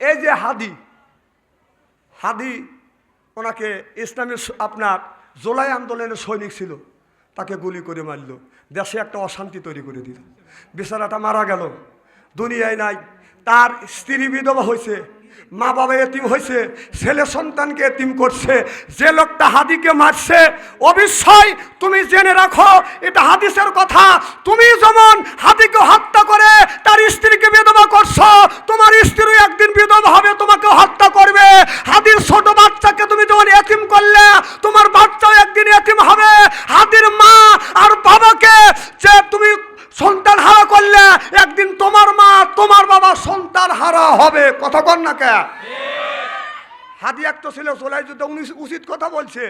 এই যে হাদি হাদি ওনাকে ইসলামের আপনার জোলাই আন্দোলনের সৈনিক ছিল, তাকে গুলি করে মারল, দেশে একটা অশান্তি তৈরি করে দিল। বেচারাটা মারা গেল, দুনিয়ায় নাই, তার স্ত্রী বিধবা হয়েছে মা বাবা এতিম হয়েছে ছেলে সন্তানকে এতিম করছে, যে লোকটা হাদিকে মারছে, অবশ্যই তুমি জেনে রাখো, এটা হাদিসের কথা। তুমি যেমন হাদিকে হত্যা করে তার স্ত্রীকে বিধবা করছ, তোমার স্ত্রী একদিন বিধবা হবে তোমাকে হত্যা করবে হাদির ছোট বাচ্চাকে তুমি যখন এতিম করলে তোমার বাচ্চাও একদিন এতিম হবে হাদির মা আর বাবাকে যে তুমি সন্তান হারা করলে একদিন তোমার মা তোমার বাবা সন্তান হারা হবে কথা কর না কে? হাদি তো ছিল জোলাই যুদ্ধ উনি উচিত কথা বলছে।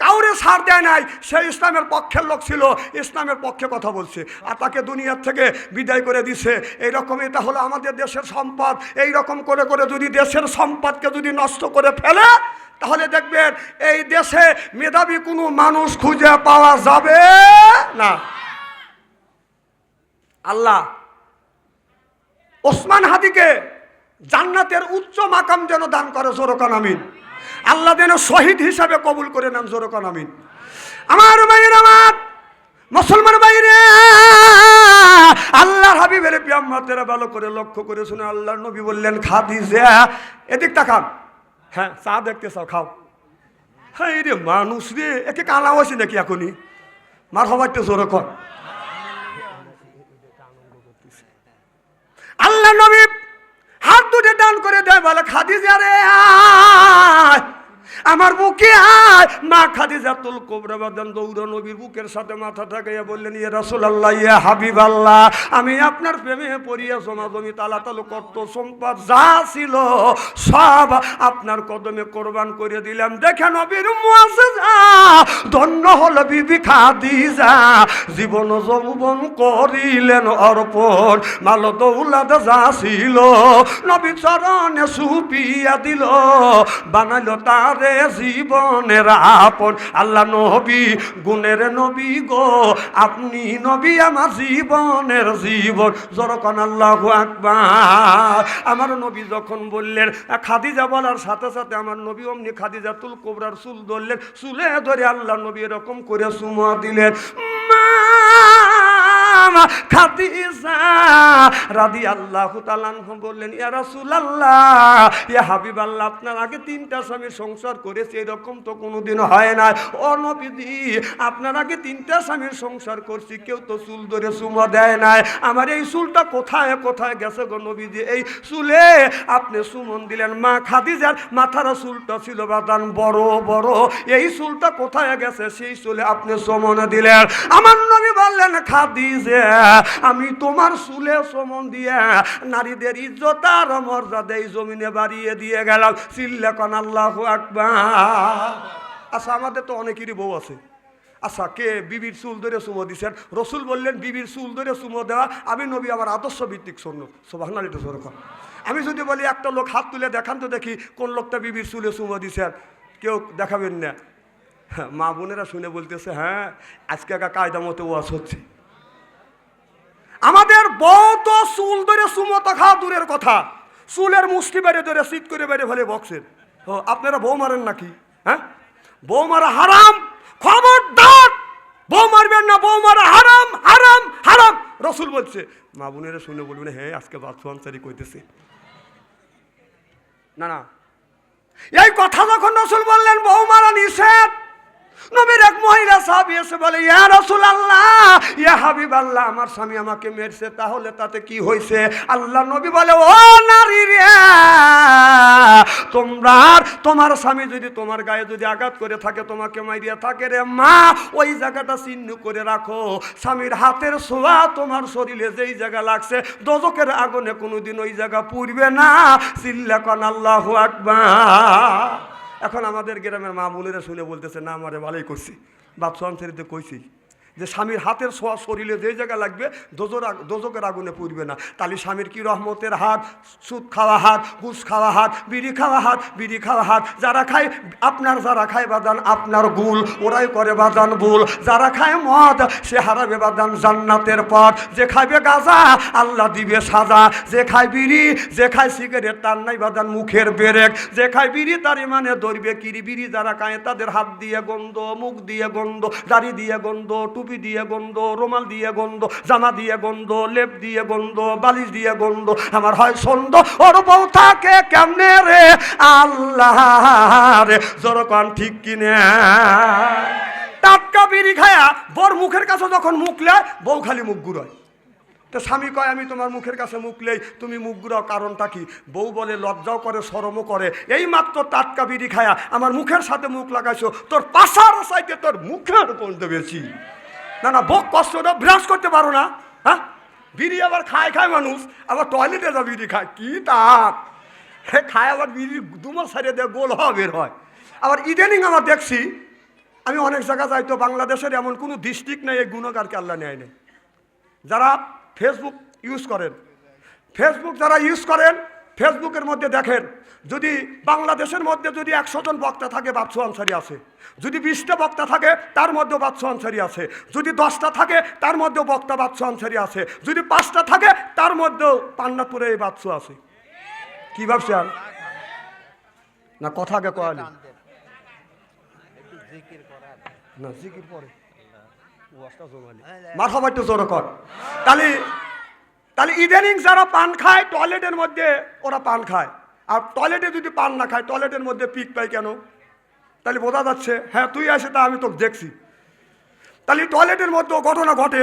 কাউরে সার দেয় নাই, সে ইসলামের পক্ষের লোক ছিল, ইসলামের পক্ষে কথা বলছে। আর তাকে দুনিয়ার থেকে বিদায় করে দিছে। এইরকম এটা হলো আমাদের দেশের সম্পদ। এই রকম করে করে যদি দেশের সম্পদকে যদি নষ্ট করে ফেলে, তাহলে দেখবেন এই দেশে মেধাবী কোনো মানুষ খুঁজে পাওয়া যাবে না। আল্লাহ, ওসমান হাদিকে জান্নাতের উচ্চ মাকাম যেন দান করে, জোরকান আমিন। আল্লাহ যেন শহীদ হিসাবে কবুল করে নেন, জোরকান আমিন। আমার ভাইয়ের আমার, মুসলমান বাইরে আল্লাহ হাবিবের পিয়াম্মাতেরা ভালো করে লক্ষ্য করে শুনে আল্লাহ নবী বললেন, খাদিজা, এদিক তাকান হ্যাঁ চা দেখতে চাও, খাও। হ্যাঁ রে মানুষ রে, একে কালা হয়েছে নাকি এখনই? মার হবার তো জোর আল্লাহ নবী দুটে দান করে দেয়, বলে, খাদিজা রে আমার বুকে আয়। মা খাদিজা কোবরা বাদান দৌড় নবীর বুকের সাথে মাথা ঠাকাইয়া বললেন ইয়ে রাসুল আল্লাহ ইয়ে হাবিব আল্লাহ আমি আপনার প্রেমে পড়িয়া জমা জমি তালা তালু কত সম্পদ যা ছিল, সব আপনার কদমে কোরবান করে দিলাম। দেখেন নবীর মুআজিজা ধন্য হল বিবি খাদিজা। জীবন যৌবন করিলেন অর্পণ মাল দৌলাদ যা ছিল নবী চরণে সুপিয়া দিল, বানাইল তারে জীবনের আপন। আল্লাহ নবী, গুণের নবী গো, আপনি নবী আমার জীবনের জীবন। যখন আল্লাহ আকবার। আমার নবী যখন বললেন, খাদিজা বলার সাথে সাথে আমার নবী অমনি খাদিজা তুল কোবরার চুল ধরলেন, চুলে ধরে আল্লাহ নবী এরকম করে সুমা দিলেন মা আপনার আগে তিনটা স্বামী সংসার করেছে, এরকম তো কোনোদিন হয় না আপনার আগে তিনটা স্বামীর সংসার করছি, কেউ তো চুল ধরে চুমো দেয় নাই। আমার এই চুলটা কোথায় কোথায় গেছে গো নবীজি? এই চুলে আপনি সুমন দিলেন। মা খাদিজার মাথার চুলটা ছিল বাদান বড় বড়। এই চুলটা কোথায় গেছে? সেই চুলে আপনি সুমন দিলেন। আমার নবী বললেন খাদিজা আমি তোমার চুলে সমন দিয়ে নারীদের ইজ্জত আর মর্যাদা এই জমিনে বাড়িয়ে দিয়ে গেলাম। সিল্লেকন আল্লাহ আকবার। আচ্ছা আমাদের তো অনেকেরই বউ আছে। আচ্ছা কে বিবির চুল ধরে চুমো দিছেন? রসুল বললেন, বিবির চুল ধরে চুমো দেওয়া, আমি নবী আমার আদর্শ ভিত্তিক শূন্য সোভানাল এটা সরকম আমি যদি বলি, একটা লোক হাত তুলে দেখান তো দেখি, কোন লোকটা বিবির চুলে চুমো দিছেন? কেউ দেখাবেন না। মা বোনেরা শুনে বলতেছে হ্যাঁ আজকে একা কায়দা মতো ওয়াজ হচ্ছে। আমাদের বউ তো চুল ধরে সুমতা খাওয়া দূরের কথা। চুলের মুষ্টি বেড়ে ধরে শীত করে বেড়ে ফেলে বক্সের। ও, আপনারা বউ মারেন নাকি? হ্যাঁ? বউ মারা হারাম, খবরদার! বউ মারবেন না, বউ মারা হারাম হারাম হারাম! রসুল বলছে, মা বোনেরা শুনে বলবেন হ্যাঁ আজকে বাথরু আনসারি কইতেছে। না না। এই কথা যখন রসুল বললেন, বউ মারা নিষেধ নবীর এক মহিলা সাহাবি এসে বলে, ইয়া রসুল আল্লাহ ইয়া হাবিব আল্লাহ আমার স্বামী আমাকে মেরছে, তাহলে তাতে কি হয়েছে আল্লাহ নবী বলে, ও নারী রে, তোমরা তোমার স্বামী যদি তোমার গায়ে যদি আঘাত করে থাকে, তোমাকে মাইরিয়া থাকে রে মা, ওই জায়গাটা চিহ্ন করে রাখো। স্বামীর হাতের ছোঁয়া তোমার শরীরে যেই জায়গা লাগছে দজকের আগুনে কোনোদিন ওই জায়গা পুড়বে না। চিল্লাকন আল্লাহ আকবার। এখন আমাদের গ্রামের মা বোনেরা শুনে বলতেছে না আমারে ভালোই করছি। বাপ সংসারিতে কইছি। যে স্বামীর হাতের ছোঁয়া শরীরে যে জায়গা লাগবে দোজোর দোজকের আগুনে পুড়বে না। তাহলে স্বামীর কি রহমতের হাত? সুদ খাওয়া হাত, ঘুষ খাওয়া হাত, বিড়ি খাওয়া হাত, বিড়ি খাওয়া হাত। যারা খায়, আপনার যারা খায় বাদান, আপনার গুল। ওরাই করে বাদান ভুল। যারা খায় মদ, সে হারাবে বাদান জান্নাতের পথ। যে খাইবে গাজা, আল্লাহ দিবে সাজা। যে খায় বিড়ি, যে খায় সিগারেট, তার নাই বাদান মুখের বেরেক। যে খায় বিড়ি, তার মানে ধরবে কিরি। বিড়ি যারা খায়, তাদের হাত দিয়ে গন্ধ, মুখ দিয়ে গন্ধ, দাড়ি দিয়ে গন্ধ, টুপি দিয়ে গন্ধ, রুমাল দিয়ে গন্ধ, জামা দিয়ে গন্ধ, লেপ দিয়ে গন্ধ, বালিশ দিয়ে গন্ধ, আমার হয় সন্দ ওর বউ থাকে কেমনে রে? আল্লাহ রে জোরকান ঠিক কিনে। টাটকা বিড়ি খায়া বর মুখের কাছে যখন মুখলে বউ খালি মুখ ঘুরায়। তো স্বামী কয়, আমি তোমার মুখের কাছে মুখ লেই, তুমি মুখ ঘুরাও, কারণটা কি? বউ বলে, লজ্জাও করে সরমও করে। এই মাত্র টাটকা বিড়ি খায়া আমার মুখের সাথে মুখ লাগাইছো, তোর পাশার সাইডে তোর মুখের পর্যন্ত বেশি। না না বক কষ্ট না ব্রাশ করতে পারো না হ্যাঁ? বিড়ি আবার খায় খায় মানুষ, আবার টয়লেটে যা বিড়ি খায়, কি তাপ? হে, খায় আবার বিড়ি দুমাস সারিয়ে দেয় গোল হওয়া বের হয়। আবার ইদানিং আমার দেখছি, আমি অনেক জায়গা যাই তো, বাংলাদেশের এমন কোনো ডিস্ট্রিক্ট নেই, এই গুণগারকে আল্লাহ নেয় নেই। যারা ফেসবুক ইউজ করেন ফেসবুক যারা ইউজ করেন ফেসবুকের মধ্যে দেখেন, যদি বাংলাদেশের মধ্যে যদি একশো জন বক্তা থাকে বাদশু আনসারি আছে। যদি বিশটা বক্তা থাকে, তার মধ্যেও বাদশু আনসারি আছে। যদি দশটা থাকে, তার মধ্যেও বক্তা বাদশু আনসারি আছে। যদি পাঁচটা থাকে, তার মধ্যেও পান্নাপুরে এই বাদশু আছে। কি ভাবছেন? না, কথা আগে কয়ালি না, জিকির পরে মাথা একটু জোর কর। তাহলে তাহলে ইদানিং যারা পান খায়, টয়লেটের মধ্যে ওরা পান খায়। আর টয়লেটে যদি পান না খায়, টয়লেটের মধ্যে পিক পায় কেন? তাহলে বোঝা যাচ্ছে হ্যাঁ তুই আসে তা আমি তোকে দেখছি। তাহলে টয়লেটের মধ্যেও ঘটনা ঘটে।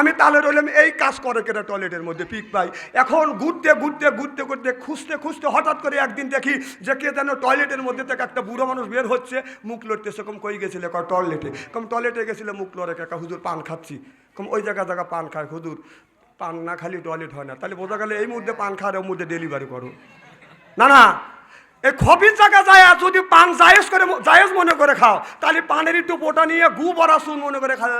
আমি তাহলে রইলাম, এই কাজ করে কেটে টয়লেটের মধ্যে পিক পাই। এখন ঘুরতে ঘুরতে ঘুরতে ঘুরতে, খুঁজতে খুঁজতে হঠাৎ করে একদিন দেখি যে কে যেন টয়লেটের মধ্যে থেকে একটা বুড়ো মানুষ বের হচ্ছে, মুখ লড়তেছে কম কই গেছিলে কয় টয়লেটে? কম টয়লেটে গেছিলে, মুখ লড়ে কাকা হুজুর, পান খাচ্ছি। কম ওই জায়গা জায়গা পান খায়, হুজুর। পান না, খালি টয়লেট হয় না। তাহলে বোঝা গেলে এই মুহূর্তে পান খাওয়ার ওর মধ্যে ডেলিভারি করো। না না, এই খবির জায়গা যায় যদি পান জায়েজ করে জায়েজ মনে করে খাও, তাহলে পানের একটু পোটা নিয়ে গু বড়া সুন মনে করে খাও।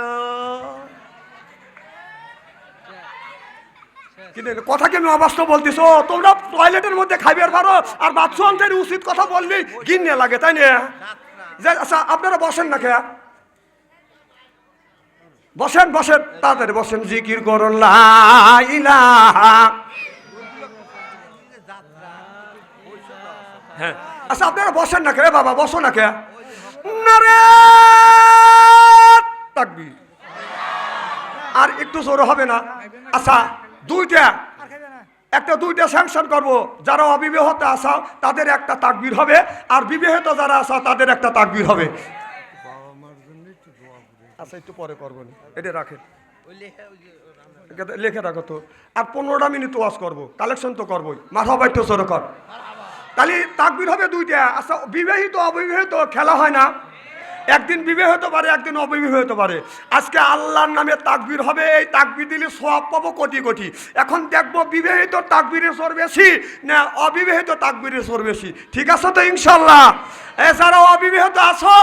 কিন্তু কথা কি আমি অবাস্তব বলতেছো? তোমরা টয়লেটের মধ্যে খাইবার পারো, আর বাচ্চু অঞ্চলের উচিত কথা বললি গিন্নে লাগে, তাই না? যে আচ্ছা আপনারা বসেন না খেয়া বসেন বসেন, তাদের বসেন, জিকির করুন হ্যাঁ। আচ্ছা আপনারা বসেন না কে? বাবা, বসো না কে? নারে আর একটু জোরে হবে না? আচ্ছা দুইটা। একটা, দুইটা স্যাংশন করব। যারা অবিবাহিত আসা তাদের একটা তাকবির হবে। আর বিবাহিত যারা আসা তাদের একটা তাকবির হবে। আচ্ছা একটু পরে করব এটা রাখেন। লিখে রাখো তো। আর পনেরোটা মিনিট ওয়াশ করব। কালেকশন তো করবোই। মাথা বাইট সরো কর। তাহলে তাকবির হবে দুইটা। আচ্ছা বিবাহিত অবিবাহিত খেলা হয় না। একদিন বিবাহিত পারে একদিন অবিবাহিত পারে। আজকে আল্লাহর নামে তাকবির হবে। এই তাকবির দিলে সব পাবো কোটি কোটি। এখন দেখব বিবাহিত তাকবিরের সর বেশি না অবিবাহিত তাকবিরের সর বেশি। ঠিক আছে তো ইনশাল্লাহ এছাড়াও অবিবাহিত আসো